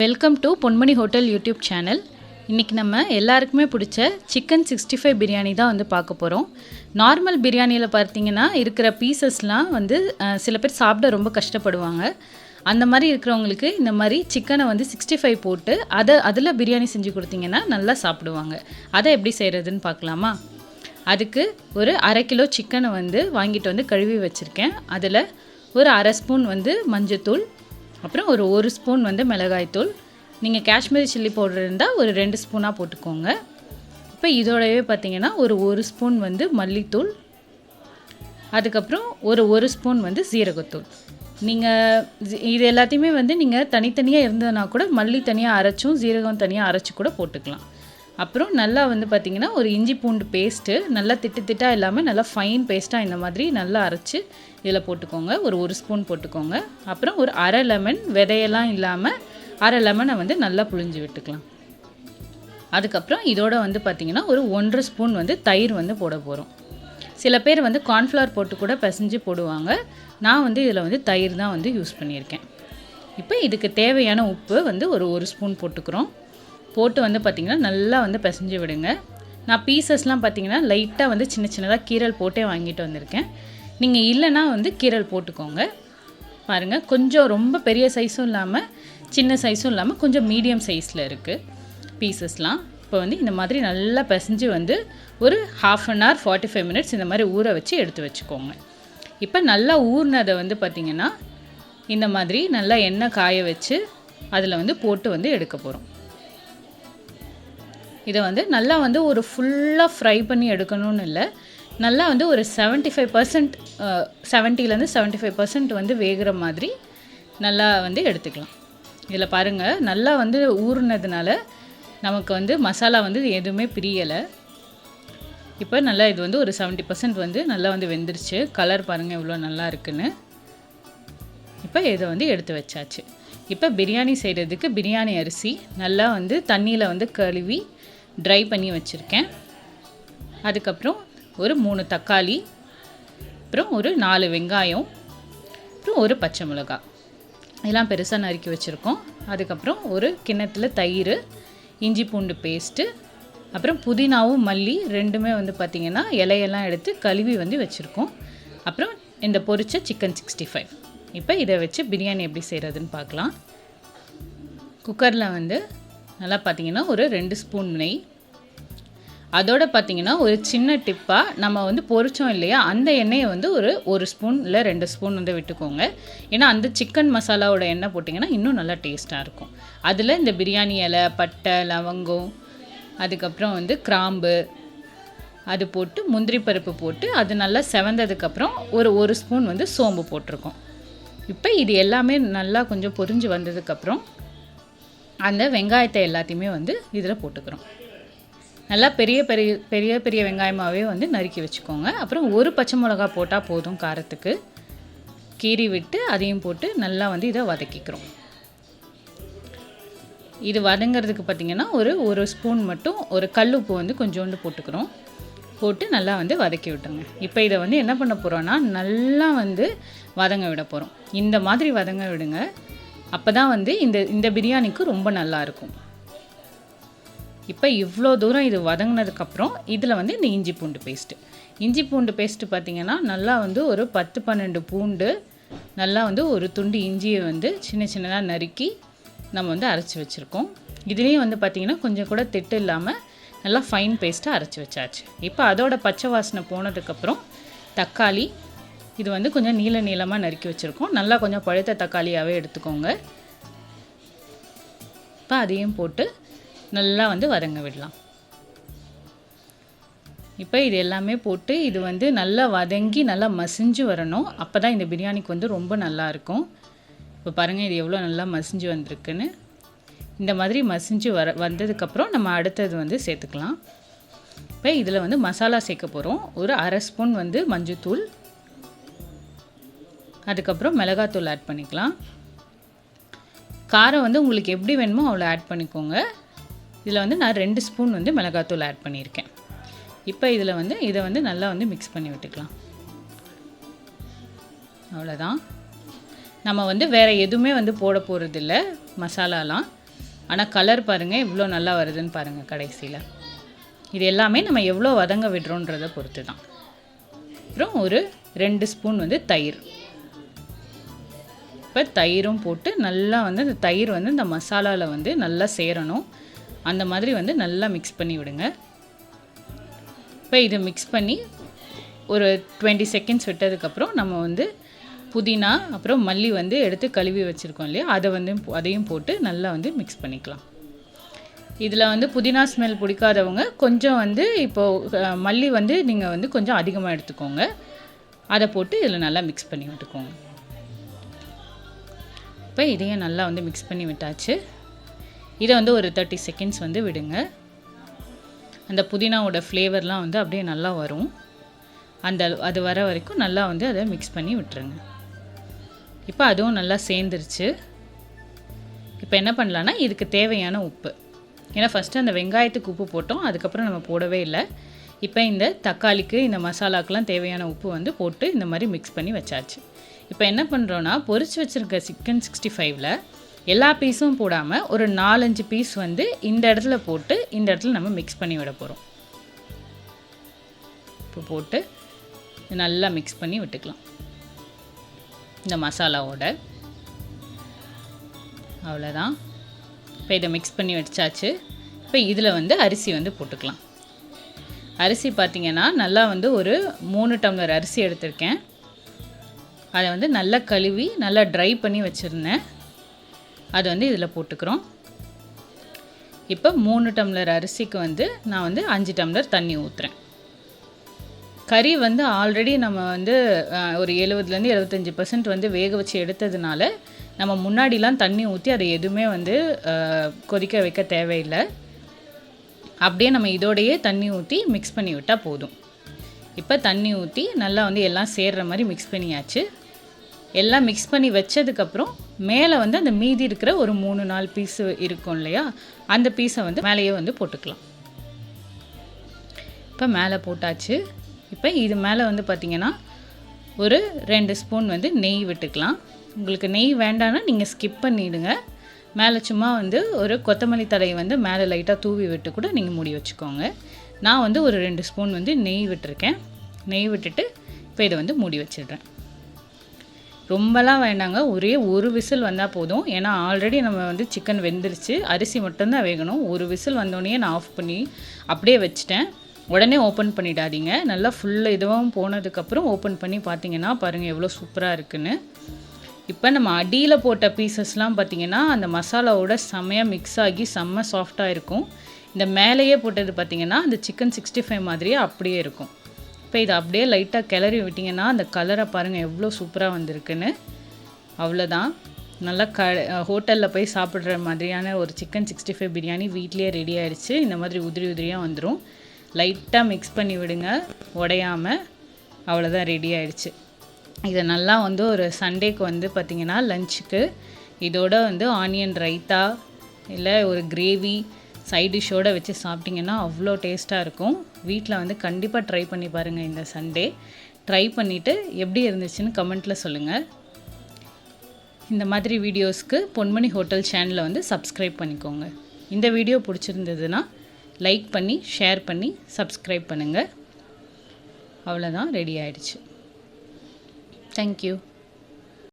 Welcome to Ponmani hotel YouTube channel இன்றைக்கி நம்ம எல்லாருக்குமே பிடிச்ச சிக்கன் சிக்ஸ்டி ஃபைவ் பிரியாணி தான் வந்து பார்க்க போகிறோம் நார்மல் பிரியாணியில் பார்த்தீங்கன்னா இருக்கிற பீசஸ்லாம் வந்து சில பேர் சாப்பிட ரொம்ப கஷ்டப்படுவாங்க. அந்த மாதிரி இருக்கிறவங்களுக்கு இந்த மாதிரி சிக்கனை வந்து சிக்ஸ்டி ஃபைவ் போட்டு அதை அதில் பிரியாணி செஞ்சு கொடுத்தீங்கன்னா நல்லா சாப்பிடுவாங்க. அதை எப்படி செய்கிறதுன்னு பார்க்கலாமா? அதுக்கு ஒரு அரை கிலோ சிக்கனை வந்து வாங்கிட்டு வந்து கழுவி வச்சுருக்கேன். அதில் ஒரு அரை ஸ்பூன் வந்து மஞ்சத்தூள் அப்புறம் ஒரு ஒரு ஸ்பூன் வந்து மிளகாய்த்தூள். நீங்கள் காஷ்மீரி சில்லி பவுடர் இருந்தால் ஒரு ரெண்டு ஸ்பூனாக போட்டுக்கோங்க. இப்போ இதோடவே பார்த்தீங்கன்னா ஒரு ஒரு ஸ்பூன் வந்து மல்லித்தூள். அதுக்கப்புறம் ஒரு ஒரு ஸ்பூன் வந்து சீரகத்தூள். நீங்கள் இது எல்லாத்தையுமே வந்து நீங்கள் தனித்தனியாக இருந்ததுனா கூட மல்லி தனியாக அரைச்சும் சீரகம் தனியாக அரைச்சி கூட போட்டுக்கலாம். அப்புறம் நல்லா வந்து பார்த்திங்கன்னா ஒரு இஞ்சி பூண்டு பேஸ்ட்டு நல்லா திட்டு திட்டாக இல்லாமல் நல்லா ஃபைன் பேஸ்ட்டாக இந்த மாதிரி நல்லா அரைச்சி இதில் போட்டுக்கோங்க. ஒரு ஒரு ஸ்பூன் போட்டுக்கோங்க. அப்புறம் ஒரு அரை லெமன் விதையெல்லாம் இல்லாமல் அரை லெமனை வந்து நல்லா புழிஞ்சு விட்டுக்கலாம். அதுக்கப்புறம் இதோட வந்து பார்த்திங்கன்னா ஒரு ஒன்றரை ஸ்பூன் வந்து தயிர் வந்து போட போகிறோம் சில பேர் வந்து கார்ன்ஃப்ளவர் போட்டு கூட பிசைஞ்சு போடுவாங்க. நான் வந்து இதில் வந்து தயிர் தான் வந்து யூஸ் பண்ணியிருக்கேன். இப்போ இதுக்கு தேவையான உப்பு வந்து ஒரு ஒரு ஸ்பூன் போட்டுக்கிறோம். போட்டு வந்து பார்த்திங்கன்னா நல்லா வந்து பிசைஞ்சு விடுங்க. நான் பீசஸ்லாம் பார்த்திங்கன்னா லைட்டாக வந்து சின்ன சின்னதாக கீரல் போட்டே வாங்கிட்டு வந்திருக்கேன். நீங்கள் இல்லைன்னா வந்து கீரல் போட்டுக்கோங்க. பாருங்கள் கொஞ்சம் ரொம்ப பெரிய சைஸும் இல்லாமல் சின்ன சைஸும் இல்லாமல் கொஞ்சம் மீடியம் சைஸில் இருக்குது பீசஸ்லாம். இப்போ வந்து இந்த மாதிரி நல்லா பிசைஞ்சு வந்து ஒரு half an hour forty five minutes இந்த மாதிரி ஊற வச்சு எடுத்து வச்சுக்கோங்க. இப்போ நல்லா ஊறினதை வந்து பார்த்திங்கன்னா இந்த மாதிரி நல்லா எண்ணெய் காய வச்சு அதில் வந்து போட்டு வந்து எடுக்க போகிறோம் இதை வந்து நல்லா வந்து ஒரு ஃபுல்லாக ஃப்ரை பண்ணி எடுக்கணும்னு இல்லை. நல்லா வந்து ஒரு செவன்ட்டி ஃபைவ் பர்சன்ட் செவன்ட்டிலேருந்து செவன்ட்டி ஃபைவ் பர்சன்ட் வந்து வேகிற மாதிரி நல்லா வந்து எடுத்துக்கலாம். இதில் பாருங்கள் நல்லா வந்து ஊறுனதுனால நமக்கு வந்து மசாலா வந்து எதுவுமே பிரியலை. இப்போ நல்லா இது வந்து ஒரு செவன்ட்டி பர்சன்ட் வந்து நல்லா வந்து வெந்துருச்சு. கலர் பாருங்கள் எவ்வளோ நல்லா இருக்குன்னு. இப்போ இதை வந்து எடுத்து வச்சாச்சு. இப்போ பிரியாணி செய்கிறதுக்கு பிரியாணி அரிசி நல்லா வந்து தண்ணியில் வந்து கழுவி ட்ரை பண்ணி வச்சுருக்கேன். அதுக்கப்புறம் ஒரு மூணு தக்காளி அப்புறம் ஒரு நாலு வெங்காயம் அப்புறம் ஒரு பச்சை மிளகாய். இதெல்லாம் பெருசாக நறுக்கி வச்சுருக்கோம். அதுக்கப்புறம் ஒரு கிண்ணத்தில் தயிர் இஞ்சி பூண்டு பேஸ்ட்டு அப்புறம் புதினாவும் மல்லி ரெண்டுமே வந்து பார்த்திங்கன்னா இலையெல்லாம் எடுத்து கழுவி வந்து வச்சுருக்கோம். அப்புறம் இந்த பொரிச்ச சிக்கன் சிக்ஸ்டி ஃபைவ் இப்போ இதை வச்சு பிரியாணி எப்படி செய்கிறதுன்னு பார்க்கலாம். குக்கரில் வந்து நல்லா பார்த்தீங்கன்னா ஒரு ரெண்டு ஸ்பூன் நெய். அதோட பார்த்தீங்கன்னா ஒரு சின்ன டிப்பாக நம்ம வந்து பொரிச்சோம் இல்லையா அந்த எண்ணெயை வந்து ஒரு ஒரு ஸ்பூன் இல்லை ரெண்டு ஸ்பூன் வந்து விட்டுக்கோங்க. ஏன்னா அந்த சிக்கன் மசாலாவோட எண்ணெய் போட்டிங்கன்னா இன்னும் நல்லா டேஸ்ட்டாக இருக்கும். அதில் இந்த பிரியாணி இலை பட்டை லவங்கம் அதுக்கப்புறம் வந்து கிராம்பு அது போட்டு முந்திரி பருப்பு போட்டு அது நல்லா செவந்ததுக்கப்புறம் ஒரு ஒரு ஸ்பூன் வந்து சோம்பு போட்டிருக்கோம். இப்போ இது எல்லாமே நல்லா கொஞ்சம் பொரிஞ்சு வந்ததுக்கப்புறம் அந்த வெங்காயத்தை எல்லாத்தையுமே வந்து இதில் போட்டுக்கிறோம். நல்லா பெரிய பெரிய பெரிய பெரிய வெங்காயமாகவே வந்து நறுக்கி வச்சுக்கோங்க. அப்புறம் ஒரு பச்சை மிளகா போட்டால் போதும் காரத்துக்கு. கீறி விட்டு அதையும் போட்டு நல்லா வந்து இதை வதக்கிக்கிறோம். இது வதங்கிறதுக்கு பார்த்திங்கன்னா ஒரு ஒரு ஸ்பூன் மட்டும் ஒரு கல்லுப்பு வந்து கொஞ்சோண்டு போட்டுக்கிறோம். போட்டு நல்லா வந்து வதக்கி விட்டுருங்க. இப்போ இதை வந்து என்ன பண்ண போகிறோன்னா நல்லா வந்து வதங்க விட போகிறோம் இந்த மாதிரி வதங்க விடுங்க. அப்போ தான் வந்து இந்த இந்த பிரியாணிக்கு ரொம்ப நல்லாயிருக்கும் இப்போ இவ்வளோ தூரம் இது வதங்கினதுக்கப்புறம் இதில் வந்து இந்த இஞ்சி பூண்டு பேஸ்ட்டு இஞ்சி பூண்டு பேஸ்ட்டு பார்த்திங்கன்னா நல்லா வந்து ஒரு பத்து பன்னெண்டு பூண்டு நல்லா வந்து ஒரு துண்டு இஞ்சியை வந்து சின்ன சின்னதாக நறுக்கி நம்ம வந்து அரைச்சி வச்சுருக்கோம். இதுலேயும் வந்து பார்த்திங்கன்னா கொஞ்சம் கூட திட்டு இல்லாமல் நல்லா ஃபைன் பேஸ்ட்டாக அரைச்சி வச்சாச்சு. இப்போ அதோட பச்சை வாசனை போனதுக்கப்புறம் தக்காளி இது வந்து கொஞ்சம் நீள நீளமாக நறுக்கி வச்சுருக்கோம். நல்லா கொஞ்சம் பழுத்த தக்காளியாகவே எடுத்துக்கோங்க. இப்போ அதையும் போட்டு நல்லா வந்து வதங்க விடலாம். இப்போ இது எல்லாமே போட்டு இது வந்து நல்லா வதங்கி நல்லா மசிஞ்சு வரணும். அப்போ தான் இந்த பிரியாணிக்கு வந்து ரொம்ப நல்லாயிருக்கும் இப்போ பாருங்கள் இது எவ்வளோ நல்லா மசிஞ்சு வந்திருக்குன்னு. இந்த மாதிரி மசிஞ்சு வர வந்ததுக்கப்புறம் நம்ம அடுத்தது வந்து சேர்த்துக்கலாம். இப்போ இதில் வந்து மசாலா சேர்க்க போகிறோம் ஒரு அரை ஸ்பூன் வந்து மஞ்சத்தூள் அதுக்கப்புறம் மிளகாத்தூள் ஆட் பண்ணிக்கலாம். காரம் வந்து உங்களுக்கு எப்படி வேணுமோ அவ்வளோ ஆட் பண்ணிக்கோங்க. இதில் வந்து நான் ரெண்டு ஸ்பூன் வந்து மிளகாத்தூள் ஆட் பண்ணியிருக்கேன். இப்போ இதில் வந்து இதை வந்து நல்லா வந்து மிக்ஸ் பண்ணி விட்டுக்கலாம். அவ்வளோதான் நம்ம வந்து வேறு எதுவுமே வந்து போட போகிறதில்ல மசாலாலாம். ஆனால் கலர் பாருங்கள் இவ்வளோ நல்லா வருதுன்னு பாருங்கள் கடைசியில். இது எல்லாமே நம்ம எவ்வளோ வதங்க விடுறோன்றதை பொறுத்து தான் அப்புறம் ஒரு ரெண்டு ஸ்பூன் வந்து தயிர். இப்போ தயிரும் போட்டு நல்லா வந்து அந்த தயிர் வந்து இந்த மசாலாவில் வந்து நல்லா சேரணும். அந்த மாதிரி வந்து நல்லா மிக்ஸ் பண்ணி விடுங்க. இப்போ இதை மிக்ஸ் பண்ணி ஒரு டுவெண்ட்டி செகண்ட்ஸ் விட்டதுக்கப்புறம் நம்ம வந்து புதினா அப்புறம் மல்லி வந்து எடுத்து கழுவி வச்சுருக்கோம் இல்லையா? அதை வந்து அதையும் போட்டு நல்லா வந்து மிக்ஸ் பண்ணிக்கலாம். இதில் வந்து புதினா ஸ்மெல் பிடிக்காதவங்க கொஞ்சம் வந்து இப்போது மல்லி வந்து நீங்கள் வந்து கொஞ்சம் அதிகமாக எடுத்துக்கோங்க. அதை போட்டு இதில் நல்லா மிக்ஸ் பண்ணி விட்டுக்கோங்க. இப்போ இதையும் நல்லா வந்து மிக்ஸ் பண்ணி விட்டாச்சு. இதை வந்து ஒரு தேர்ட்டி செகண்ட்ஸ் வந்து விடுங்க. அந்த புதினாவோட ஃப்ளேவர்லாம் வந்து அப்படியே நல்லா வரும். அந்த அது வர வரைக்கும் நல்லா வந்து அதை மிக்ஸ் பண்ணி விட்டுருங்க. இப்போ அதுவும் நல்லா சேர்ந்துருச்சு. இப்போ என்ன பண்ணலான்னா இதுக்கு தேவையான உப்பு. ஏன்னா ஃபஸ்ட்டு அந்த வெங்காயத்துக்கு உப்பு போட்டோம் அதுக்கப்புறம் நம்ம போடவே இல்லை. இப்போ இந்த தக்காளிக்கு இந்த மசாலாக்கெலாம் தேவையான உப்பு வந்து போட்டு இந்த மாதிரி மிக்ஸ் பண்ணி வச்சாச்சு. இப்போ என்ன பண்ணுறோன்னா பொரிச்சு வச்சுருக்க சிக்கன் சிக்ஸ்டி ஃபைவ்ல எல்லா பீஸும் போடாமல் ஒரு நாலஞ்சு பீஸ் வந்து இந்த இடத்துல போட்டு இந்த இடத்துல நம்ம மிக்ஸ் பண்ணி விட போகிறோம் இப்போ போட்டு நல்லா மிக்ஸ் பண்ணி விட்டுக்கலாம். இந்த மசாலாவோட. அவ்வளோதான் இப்போ இதை மிக்ஸ் பண்ணி வச்சாச்சு. இப்போ இதில் வந்து அரிசி வந்து போட்டுக்கலாம். அரிசி பார்த்திங்கன்னா நல்லா வந்து ஒரு மூணு டம்ளர் அரிசி எடுத்திருக்கேன். அதை வந்து நல்லா கழுவி நல்லா ட்ரை பண்ணி வச்சுருந்தேன். அதை வந்து இதில் போட்டுக்கிறோம். இப்போ மூணு டம்ளர் அரிசிக்கு வந்து நான் வந்து அஞ்சு டம்ளர் தண்ணி ஊற்றுறேன் கறி வந்து ஆல்ரெடி நம்ம வந்து ஒரு எழுபதுலேருந்து எழுபத்தஞ்சி பர்சன்ட் வந்து வேக வச்சு எடுத்ததுனால நம்ம முன்னாடிலாம் தண்ணி ஊற்றி அதை எதுவுமே வந்து கொதிக்க வைக்க தேவையில்லை. அப்படியே நம்ம இதோடையே தண்ணி ஊற்றி மிக்ஸ் பண்ணி விட்டால் போதும். இப்போ தண்ணி ஊற்றி நல்லா வந்து எல்லாம் சேர்கிற மாதிரி மிக்ஸ் பண்ணியாச்சு. எல்லாம் மிக்ஸ் பண்ணி வச்சதுக்கப்புறம் மேலே வந்து அந்த மீதி இருக்கிற ஒரு மூணு நாலு பீஸு இருக்கும் இல்லையா? அந்த பீஸை வந்து மேலேயே வந்து போட்டுக்கலாம். இப்போ மேலே போட்டாச்சு. இப்போ இது மேலே வந்து பார்த்திங்கன்னா ஒரு ரெண்டு ஸ்பூன் வந்து நெய் விட்டுக்கலாம். உங்களுக்கு நெய் வேண்டாம்னா நீங்கள் ஸ்கிப் பண்ணிவிடுங்க மேலே சும்மா வந்து ஒரு கொத்தமல்லி தழையை வந்து மேலே லைட்டாக தூவி விட்டு கூட நீங்கள் மூடி வச்சுக்கோங்க. நான் வந்து ஒரு ரெண்டு ஸ்பூன் வந்து நெய் விட்டுருக்கேன். நெய் விட்டுட்டு இப்போ இதை வந்து மூடி வச்சிடுறேன். ரொம்பலாம் வேண்டாங்க. ஒரே ஒரு விசில் வந்தால் போதும். ஏன்னா ஆல்ரெடி நம்ம வந்து சிக்கன் வெந்துருச்சு. அரிசி மட்டும்தான் வேகணும். ஒரு விசில் வந்தோடனே நான் ஆஃப் பண்ணி அப்படியே வச்சுட்டேன். உடனே ஓப்பன் பண்ணிடாதீங்க. நல்லா ஃபுல்லாக இதுவும் போனதுக்கப்புறம் ஓப்பன் பண்ணி பார்த்தீங்கன்னா பாருங்கள் எவ்வளோ சூப்பராக இருக்குன்னு. இப்போ நம்ம அடியில் போட்ட பீசஸ்லாம் பார்த்திங்கன்னா அந்த மசாலாவோட செம்மையாக மிக்ஸ் ஆகி செம்ம சாஃப்டாக இருக்கும். இந்த மேலேயே போட்டது பார்த்திங்கன்னா அந்த சிக்கன் சிக்ஸ்டி ஃபைவ் மாதிரியே அப்படியே இருக்கும். இப்போ இதை அப்படியே லைட்டாக கிளறி விட்டிங்கன்னா அந்த கலரை பாருங்கள் எவ்வளோ சூப்பராக வந்திருக்குன்னு. அவ்வளோதான் நல்லா க ஹோட்டலில் போய் சாப்பிட்ற மாதிரியான ஒரு சிக்கன் சிக்ஸ்டி ஃபைவ் பிரியாணி வீட்லேயே ரெடி ஆகிடுச்சு இந்த மாதிரி உதிரி உதிரியாக வந்துடும் லைட்டாக மிக்ஸ் பண்ணி விடுங்க. உடையாமல் அவ்வளோதான் ரெடி ஆகிடுச்சு இதை நல்லா வந்து ஒரு சண்டேக்கு வந்து பார்த்திங்கன்னா லஞ்சுக்கு இதோட வந்து ஆனியன் ரைத்தா இல்லை ஒரு கிரேவி சைட் டிஷ்ஷோடு வச்சு சாப்பிட்டிங்கன்னா அவ்வளோ டேஸ்ட்டாக இருக்கும். வீட்டில் வந்து கண்டிப்பாக ட்ரை பண்ணி பாருங்கள் இந்த சண்டே. ட்ரை பண்ணிவிட்டு எப்படி இருந்துச்சுன்னு கமெண்ட்டில் சொல்லுங்கள் இந்த மாதிரி வீடியோஸ்க்கு பொன்மணி ஹோட்டல் சேனலை வந்து சப்ஸ்கிரைப் பண்ணிக்கோங்க. இந்த வீடியோ பிடிச்சிருந்ததுன்னா லைக் பண்ணி ஷேர் பண்ணி சப்ஸ்கிரைப் பண்ணுங்கள் அவ்வளோதான் ரெடி ஆயிடுச்சு. Thank you.